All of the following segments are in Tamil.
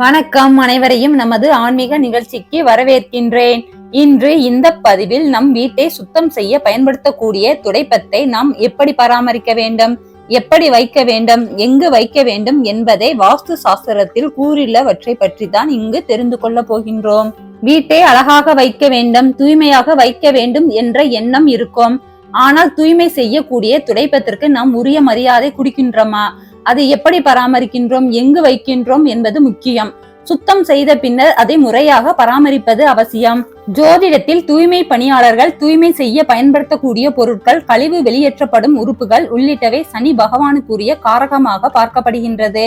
வணக்கம் அனைவரையும் நமது ஆன்மீக நிகழ்ச்சிக்கு வரவேற்கின்றேன். இன்று இந்த பதிவில் நம் வீட்டை சுத்தம் செய்ய பயன்படுத்தக்கூடிய துடைப்பத்தை நாம் எப்படி பராமரிக்க வேண்டும்? எப்படி வைக்க வேண்டும்? எங்கு வைக்க வேண்டும்? என்பதை வாஸ்து சாஸ்திரத்தில் கூறியுள்ளவற்றை பற்றி தான் இங்கு தெரிந்து கொள்ள போகின்றோம். வீட்டை அழகாக வைக்க வேண்டும் தூய்மையாக வைக்க வேண்டும் என்ற எண்ணம் இருக்கும். ஆனால் தூய்மை செய்யக்கூடிய துடைப்பத்திற்கு நாம் உரிய மரியாதை குடிக்கின்றோமா? அதை எப்படி பராமரிக்கின்றோம் எங்கு வைக்கின்றோம் என்பது முக்கியம். சுத்தம் செய்த பின்னர் அதை முறையாக பராமரிப்பது அவசியம். ஜோதிடத்தில் தூய்மை பணியாளர்கள் தூய்மை செய்ய பயன்படுத்தக்கூடிய பொருட்கள் கழிவு வெளியேற்றப்படும் உறுப்புகள் உள்ளிட்டவை சனி பகவானுக்குரிய காரகமாக பார்க்கப்படுகின்றது.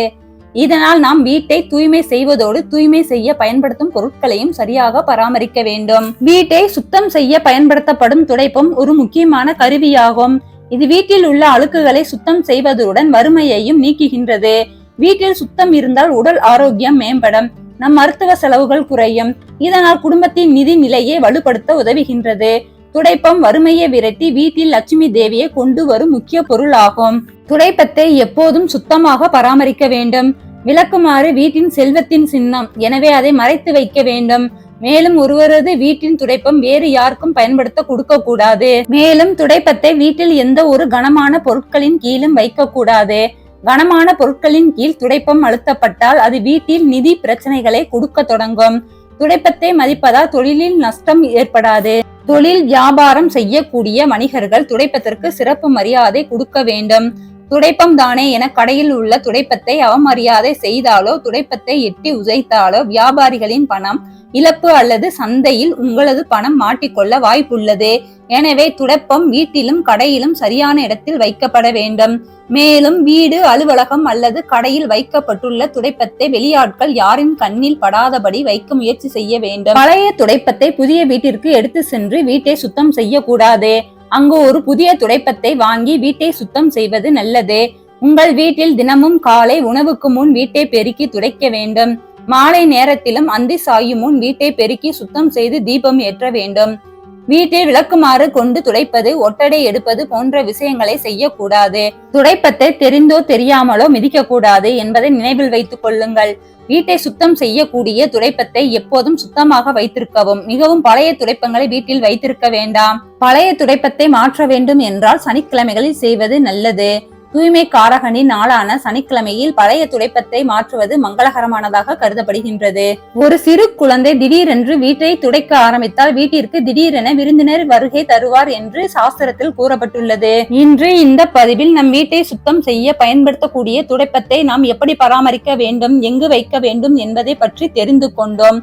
இதனால் நாம் வீட்டை தூய்மை செய்வதோடு தூய்மை செய்ய பயன்படுத்தும் பொருட்களையும் சரியாக பராமரிக்க வேண்டும். வீட்டை சுத்தம் செய்ய பயன்படுத்தப்படும் துடைப்பம் ஒரு முக்கியமான கருவியாகும். இது வீட்டில் உள்ள அழுக்குகளை சுத்தம் செய்வதுடன் வறுமையையும் நீக்குகின்றது. வீட்டில் சுத்தம் இருந்தால் உடல் ஆரோக்கியம் மேம்படும். நம் மருத்துவ செலவுகள் குறையும். இதனால் குடும்பத்தின் நிதி நிலையை வலுப்படுத்த உதவுகின்றது. துடைப்பம் வறுமையை விரட்டி வீட்டில் லட்சுமி தேவியை கொண்டு வரும் முக்கிய பொருளாகும். துடைப்பத்தை எப்போதும் சுத்தமாக பராமரிக்க வேண்டும். விளக்குமாறு வீட்டின் செல்வத்தின் சின்னம். எனவே அதை மறைத்து வைக்க வேண்டும். மேலும் ஒருவரது வீட்டின் துடைப்பம் வேறு யாருக்கும் பயன்படுத்த கொடுக்க கூடாது மேலும் துடைப்பத்தை வீட்டில் எந்த ஒரு கனமான பொருட்களின் கீழும் வைக்க கூடாது கனமான பொருட்களின் கீழ் துடைப்பம் அழுத்தப்பட்டால் அது வீட்டில் நிதி பிரச்சனைகளை கொடுக்க தொடங்கும். துடைப்பத்தை மதிப்பதால் தொழிலில் நஷ்டம் ஏற்படாது. தொழில் வியாபாரம் செய்யக்கூடிய வணிகர்கள் துடைப்பத்திற்கு சிறப்பு மரியாதை கொடுக்க வேண்டும். துடைப்பம் தானே என கடையில் உள்ள துடைப்பத்தை அவமரியாதை செய்தாலோ துடைப்பத்தை எட்டி உதைத்தாலோ வியாபாரிகளின் பணம் இழப்பு அல்லது சந்தையில் உங்களது பணம் மாட்டிக்கொள்ள வாய்ப்புள்ளது. எனவே துடைப்பம் வீட்டிலும் கடையிலும் சரியான இடத்தில் வைக்கப்பட வேண்டும். மேலும் வீடு அலுவலகம் அல்லது கடையில் வைக்கப்பட்டுள்ள துடைப்பத்தை வெளியாட்கள் யாரின் கண்ணில் படாதபடி வைக்க முயற்சி செய்ய வேண்டும். பழைய துடைப்பத்தை புதிய வீட்டிற்கு எடுத்து சென்று வீட்டை சுத்தம் செய்யக்கூடாது. அங்கு ஒரு புதிய துடைப்பத்தை வாங்கி வீட்டை சுத்தம் செய்வது நல்லது. உங்கள் வீட்டில் தினமும் காலை உணவுக்கு முன் வீட்டை பெருக்கி துடைக்க வேண்டும். மாலை நேரத்திலும் அந்தி சாயும் முன் வீட்டை பெருக்கி சுத்தம் செய்து தீபம் ஏற்ற வேண்டும். வீட்டில் விளக்குமாறு கொண்டு துடைப்பது ஒட்டடை எடுப்பது போன்ற விஷயங்களை செய்யக்கூடாது. துடைப்பத்தை தெரிந்தோ தெரியாமலோ மிதிக்க கூடாது என்பதை நினைவில் வைத்துக் கொள்ளுங்கள். வீட்டை சுத்தம் செய்யக்கூடிய துடைப்பத்தை எப்போதும் சுத்தமாக வைத்திருக்கவும். மிகவும் பழைய துடைப்பங்களை வீட்டில் வைத்திருக்க வேண்டாம். பழைய துடைப்பத்தை மாற்ற வேண்டும் என்றால் சனிக்கிழமைகளில் செய்வது நல்லது. தூய்மை காரகனின் நாளான சனிக்கிழமையில் பழைய துடைப்பத்தை மாற்றுவது மங்களகரமானதாக கருதப்படுகின்றது. ஒரு சிறு குழந்தை திடீரென்று வீட்டை துடைக்க ஆரம்பித்தால் வீட்டிற்கு திடீரென விருந்தினர் வருகை தருவார் என்று சாஸ்திரத்தில் கூறப்பட்டுள்ளது. இன்று இந்த பதிவில் நம் வீட்டை சுத்தம் செய்ய பயன்படுத்தக்கூடிய துடைப்பத்தை நாம் எப்படி பராமரிக்க வேண்டும் எங்கு வைக்க வேண்டும் என்பதை பற்றி தெரிந்து கொண்டோம்.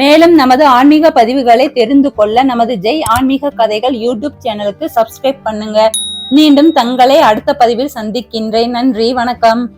மேலும் நமது ஆன்மீக பதிவுகளை தெரிந்து கொள்ள நமது ஜெய் ஆன்மீக கதைகள் யூடியூப் சேனலுக்கு சப்ஸ்கிரைப் பண்ணுங்க. மீண்டும் தங்களை அடுத்த பதிவில் சந்திக்கின்றேன். நன்றி வணக்கம்.